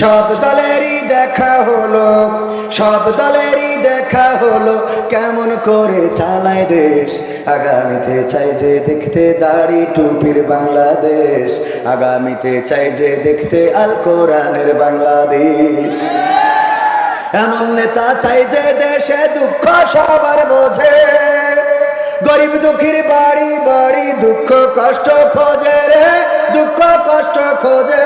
সব দলেরই দেখা হলো, সব দলেরই দেখা হলো। কেমন করে চালায় দেশ? আগামীতে চাই যে দেখতে দাড়ি টুপির বাংলাদেশ। আগামীতে চাই যে দেখতে আল কোরআনের বাংলাদেশ। এমন নেতা চাই যে দেশে দুঃখ সবার বোঝে। গরিব দুঃখীর বাড়ি বাড়ি দুঃখ কষ্ট খোঁজে রে, দুঃখ কষ্ট খোঁজে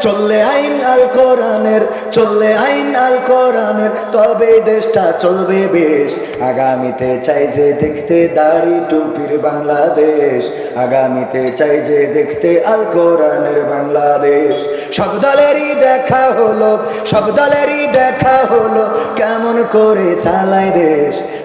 চললে আইন আল কোরআনের, চললে আইন আল কোরআনের, তবে দেশটা চলবে বেশ। আগামীতে চাই যে দেখতে দাড়ি টুপির বাংলাদেশ। আগামীতে চাই যে দেখতে আল কোরআনের বাংলাদেশ। সব দলেরই দেখা হলো, সব দলেরই দেখা হলো, কেমন করে চালায় দেশ।